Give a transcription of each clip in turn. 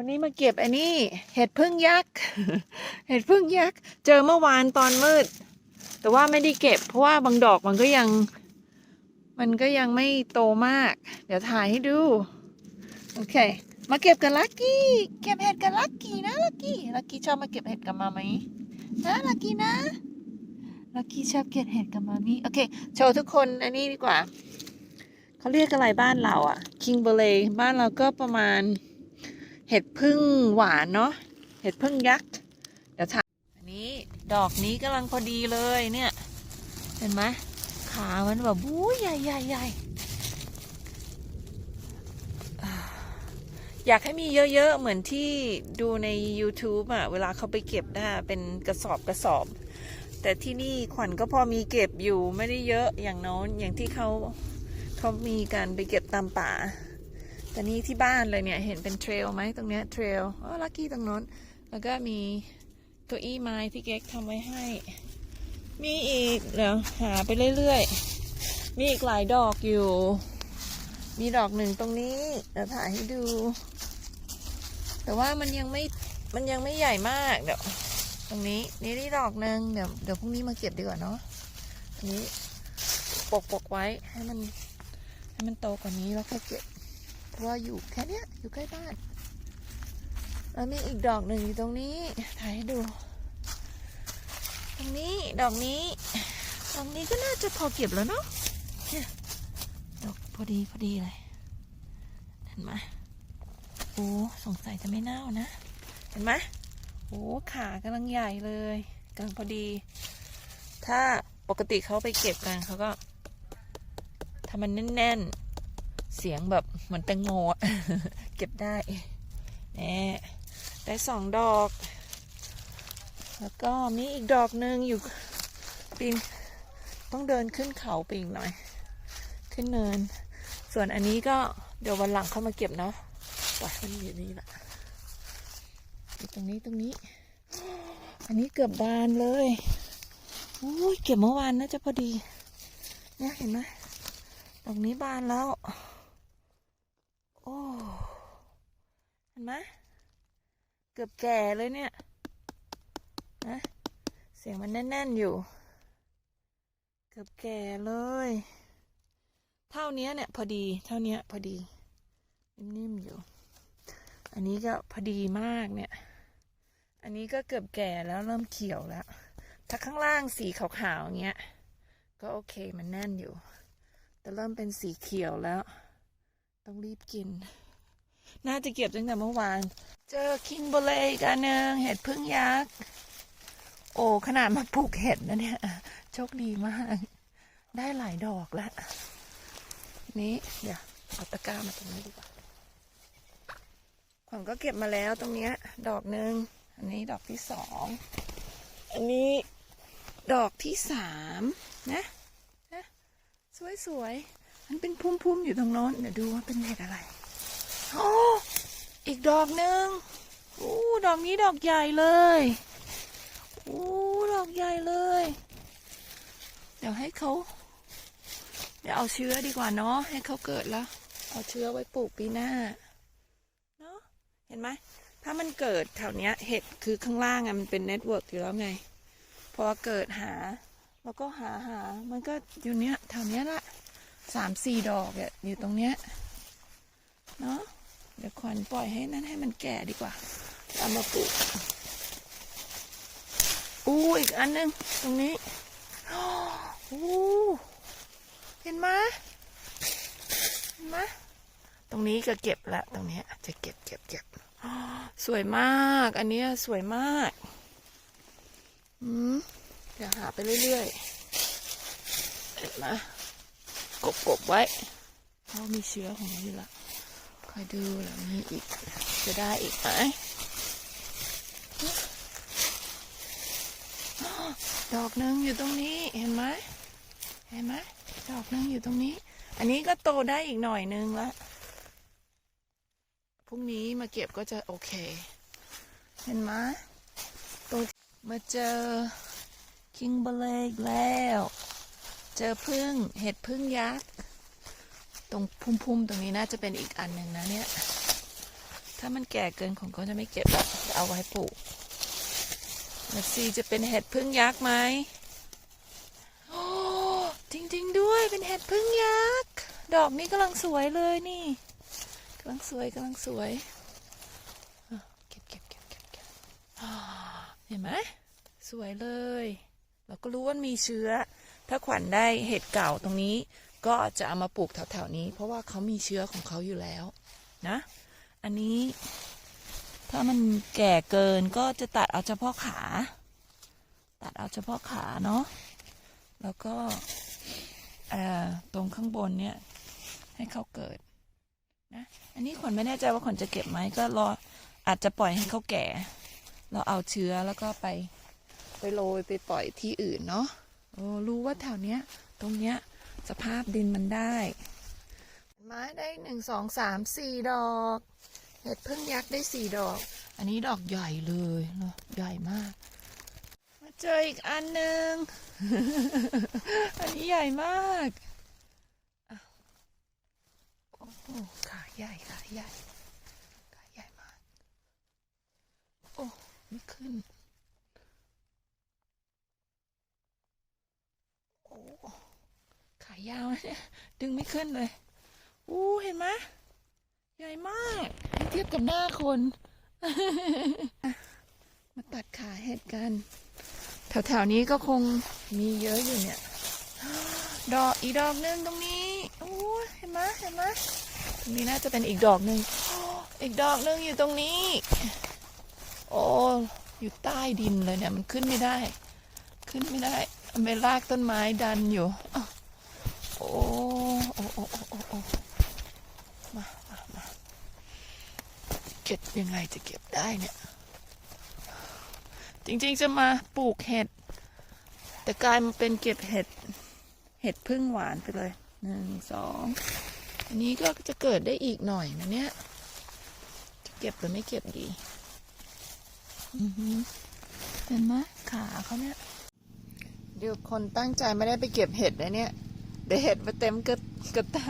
วันนี้มาเก็บอันนี้เห็ดพึ่งยักษ์ เห็ดพึ่งยักษ์ เจอเมื่อวานตอนมืด แต่ว่าไม่ได้เก็บ เพราะว่าบางดอกมันก็ยัง มันก็ยังไม่โตมาก เดี๋ยวถ่ายให้ดู โอเค มาเก็บกับลักกี้ เก็บเห็ดกับลักกี้นะลักกี้ ลักกี้ชอบมาเก็บเห็ดกับมาไหมนะลักกี้นะลักกี้ชอบเก็บเห็ดกับมามีโอเค โชว์ทุกคนอันนี้ดีกว่า เขาเรียกอะไรบ้านเราอะคิงเบเลบ้านเราก็ประมาณ เห็ดพึ่งหวานเนาะเห็ดพึ่งยักษ์เดี๋ยวถ่ายอันนี้ดอกนี้กำลังพอดีเลยเนี่ย เห็นไหมขามันแบบบู๊ใหญ่ใหญ่ใหญ่อยากให้มีเยอะๆ เหมือนที่ดูใน YouTube อะเวลาเขาไปเก็บนะเป็นกระสอบกระสอบ แต่ที่นี่ขวัญก็พอมีเก็บอยู่ไม่ได้เยอะอย่างน้นอย่างที่เขาเขามีการไปเก็บตามป่า แต่นี่ที่บ้านเลยเนี่ยเห็นเป็นเทรลไหมตรงเนี้ยเทรลอ๋อลักกี้ตรงโน้นแล้วก็มีเก้าอี้ไม้ที่เก๊กทำไว้ให้ มีอีกเดี๋ยวหาไปเรื่อยๆ มีอีกหลายดอกอยู่ มีดอกหนึ่งตรงนี้เดี๋ยวถ่ายให้ดู แต่ว่ามันยังไม่มันยังไม่ใหญ่มากเดี๋ยวตรงนี้นี่นี่ดอกหนึ่งเดี๋ยวเดี๋ยวพรุ่งนี้มาเก็บดีกว่าเนาะอันนี้ปกปกไว้ให้มันให้มันโตกว่านี้แล้วค่อยเก็บ ว่าอยู่แค่เนี้ยอยู่ใกล้บ้านแล้วมีอีกดอกหนึ่งอยู่ตรงนี้ ถ่ายให้ดู ตรงนี้ดอกนี้ดอกนี้ก็น่าจะพอเก็บแล้วเนาะดอกพอดีพอดีเลย เห็นไหมโอ้สงสัยจะไม่เน่านะ เห็นไหมโอ้ขากำลังใหญ่เลยกำลังพอดี ถ้าปกติเขาไปเก็บกันเขาก็ถ้ามันแน่นๆ เสียงแบบเหมือนแตงโมเก็บได้แน่ได้สองดอก แล้วก็มีอีกดอกหนึ่งอยู่ปีนต้องเดินขึ้นเขาไปอีกหน่อย ขึ้นเนิน ส่วนอันนี้ก็เดี๋ยววันหลังเข้ามาเก็บเนาะปล่อยมันอยู่นี่แหละตรงนี้ตรงนี้ อันนี้เกือบบานเลยโอ้ยเก็บเมื่อวานน่าจะพอดีเนี่ยเห็นไหมดอกนี้บานแล้ว โอ้เห็นไหมเกือบแก่เลยเนี่ยนะเสียงมันแน่น ๆ อยู่ เกือบแก่เลย เท่านี้เนี่ย พอดีเท่านี้พอดี นิ่มๆอยู่ อันนี้ก็พอดีมากเนี่ย อันนี้ก็เกือบแก่แล้วเริ่มเขียวแล้ว ถ้าข้างล่างสีขาวๆอย่างเงี้ยก็โอเคมันแน่นอยู่ แต่เริ่มเป็นสีเขียวแล้ว ต้องรีบกิน น่าจะเก็บตั้งแต่เมื่อวาน เจอคิงโบเลอีกอันหนึ่งเห็ดพึ่งยักษ์ โอ้ ขนาดมาปลูกเห็ดนะเนี่ย โชคดีมาก ได้หลายดอกแล้ว นี้ เดี๋ยวเอาตะกร้ามาตรงนี้ดีกว่าขวัญก็เก็บมาแล้วตรงเนี้ย ดอกหนึ่งอันนี้ดอกที่สอง อันนี้ดอกที่สามนะนะสวยๆมันเป็นพุ่มๆอยู่ตรงโน้นเดี๋ยวดูว่าเป็นเห็ดอะไร อีกดอกหนึ่งโอ้ดอกนี้ดอกใหญ่เลยโอ้ดอกใหญ่เลย เดี๋ยวให้เขาเดี๋ยวเอาเชื้อดีกว่าเนาะให้เขาเกิดแล้ว เอาเชื้อไว้ปลูกปีหน้าเนาะเห็นไหมถ้ามันเกิดแถวเนี้ยเห็ดคือข้างล่างอะมันเป็นเน็ตเวิร์กอยู่แล้วไงพอเกิดหาแล้วก็หาหามันก็อยู่เนี้ยแถวเนี้ยละสามสี่ดอกอะอยู่ตรงเนี้ยเนาะ เดี๋ยวขวัญปล่อยให้นั่นให้มันแก่ดีกว่าเอามาปลูกอู้อีกอันหนึง ตรงนี้อู้เห็นไหมเห็นไหมตรงนี้ก็เก็บละตรงนี้จะเก็บเก็บเก็บสวยมาก อันนี้สวยมากอืมเดี๋ยวหาไปเรื่อยๆเห็นไหมกบกบๆไว้เพรามีเชื้อของมันอยู่ละ คอยดูแล้วมีอีก จะได้อีกไหมดอกหนึ่งอยู่ตรงนี้ เห็นไหมเห็นไหมดอกหนึ่งอยู่ตรงนี้ อันนี้ก็โตได้อีกหน่อยนึงละพรุ่งนี้มาเก็บก็จะโอเค เห็นไหมโตมาเจอคิงเบลกแล้ว เจอพึ่งเห็ดพึ่งยักษ์ ตรงพุ่มๆ ตรงนี้น่าจะเป็นอีกอันหนึ่งนะเนี่ย ถ้ามันแก่เกินผมก็จะไม่เก็บละจะเอาไว้ปลูกแล้วซีจะเป็นเห็ดพึ่งยักษ์ไหมโอ้จริงๆด้วยเป็นเห็ดพึ่งยักษ์ ดอกนี้กำลังสวยเลยนี่กำลังสวยกำลังสวยเก็บเก็บเก็บเก็บเก็บเห็นไหมสวยเลย เราก็รู้ว่ามีเชื้อ ถ้าขวัญได้เห็ดเก่าตรงนี้ ก็จะเอามาปลูกแถวๆนี้ เพราะว่าเขามีเชื้อของเขาอยู่แล้วนะ อันนี้ ถ้ามันแก่เกินก็จะตัดเอาเฉพาะขา ตัดเอาเฉพาะขาเนาะแล้วก็ตรงข้างบนเนี่ย ให้เขาเกิดนะอันนี้ขวัญไม่แน่ใจว่าขวัญจะเก็บไหมก็รออาจจะปล่อยให้เขาแก่ เราเอาเชื้อแล้วก็ไป ไปโรยไปปล่อยที่อื่นเนาะโอ้รู้ว่าแถวเนี้ย ตรงเนี้ย สภาพดินมันได้ ไม้ได้หนึ่งสองสามสี่ดอก เห็ดพึ่งยักษ์ได้สี่ดอก อันนี้ดอกใหญ่เลยเนาะใหญ่มาก มาเจออีกอันหนึ่งอันนี้ใหญ่มากโอ้โหขาใหญ่ขาใหญ่ขาใหญ่มาก โอ้ไม่ขึ้นโอ้ ยาวเนี่ยดึงไม่ขึ้นเลยอู้เห็นไหมใหญ่มากเทียบกับหน้าคน มาตัดขาเห็ดกัน แถวๆนี้ก็คงมีเยอะอยู่เนี่ย ดอกอีดอกหนึ่งตรงนี้โอ้เห็นไหมเห็นไหมตรงนี้น่าจะเป็นอีกดอกหนึ่งอีกดอกหนึ่งอยู่ตรงนี้ โอ้อยู่ใต้ดินเลยเนี่ย มันขึ้นไม่ได้ ขึ้นไม่ได้มันไปลากต้นไม้ดันอยู่ โอ้โอ้โอ้โอ้โอ้โอ้มามามาเก็บยังไงจะเก็บได้เนี่ย จริงๆจะมาปลูกเห็ด แต่กลายมาเป็นเก็บเห็ด เห็ดพึ่งหวานไปเลยหนึ่งสองอันนี้ก็จะเกิดได้อีกหน่อยนะเนี่ย จะเก็บหรือไม่เก็บดี อือหือเห็นไหมขาเขาเนี่ย เดี๋ยวคนตั้งใจไม่ได้ไปเก็บเห็ดนะเนี่ย เดี๋ยวเห็ดมาเต็มกระกระตา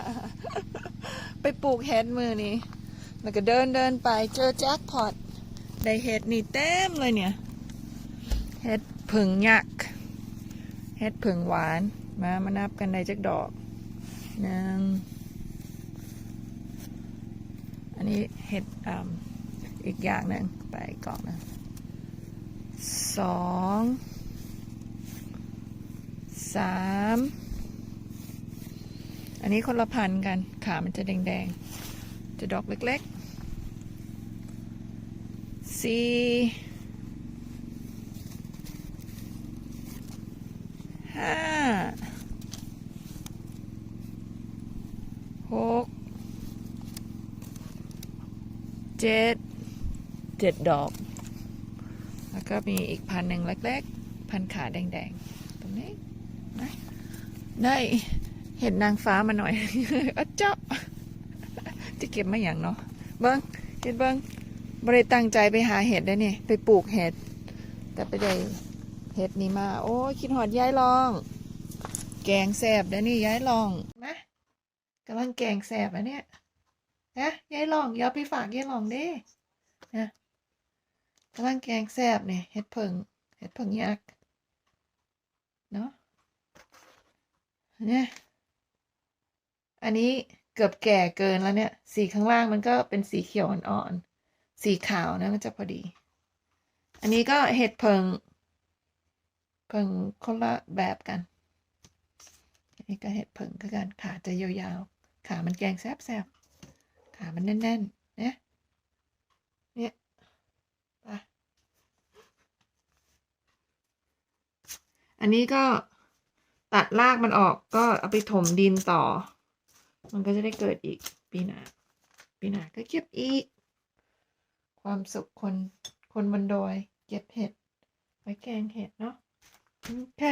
ไปปลูกเห็ดมือนี้แล้วก็เดินเดินไปเจอแจ็คพอตได้เห็ดนี่เต็มเลยเนี่ย เห็ดผึ่งยักษ์เห็ดผึ่งหวาน มามานับกันได้จักดอกหนึ่งอันนี้เห็ดอ่าอีกอย่างหนึ่งไปกล่องนึงสองสาม นนี้คนละพันกัน ขามันจะแดงๆ จะดอกเล็กๆสี่ห้าหกเจ็ดเจ็ดดอก แล้วก็มีอีกพันหนึ่งเล็กๆ พันขาแดงๆ ตรงนี้นะได้ เห็นนางฟ้ามาหน่อยอะเจ้าจะเก็บมาอย่างเนาะเบิ้งเห็ดเบิ้งบริตั้งใจไปหาเห็ดได้เนี่ยไปปลูกเห็ด แต่ไปได้เห็ดนี้มา โอ้คิดหอดย้ายลอง แกงแสบได้นี่ย้ายลองนะกำลังแกงแสบอะเนี่ยนะย้ายลองย่าเอาไปฝากย้ายลองเด้นะกำลังแกงแซบเนี่ยเห็ดเผิงเห็ดเผิงยักษ์เนาะเนี่ย อันนี้เกือบแก่เกินแล้วเนี่ย สีข้างล่างมันก็เป็นสีเขียวอ่อนๆ สีขาวนะมันจะพอดี อันนี้ก็เห็ดเผิงเผิงคนละแบบกัน อันนี้ก็เห็ดเผิงคือกันขาจะยาวๆ ขามันแกงแซบๆ ขามันแน่นๆเนี่ยเนี่ยไปอันนี้ก็ตัดรากมันออกก็เอาไปถมดินต่อ มันก็จะได้เกิดอีกปีหน้าปีหน้าก็เก็บอีก ความสุขคนคนบนดอย เก็บเห็ดไว้แกงเห็ดเนาะโอเค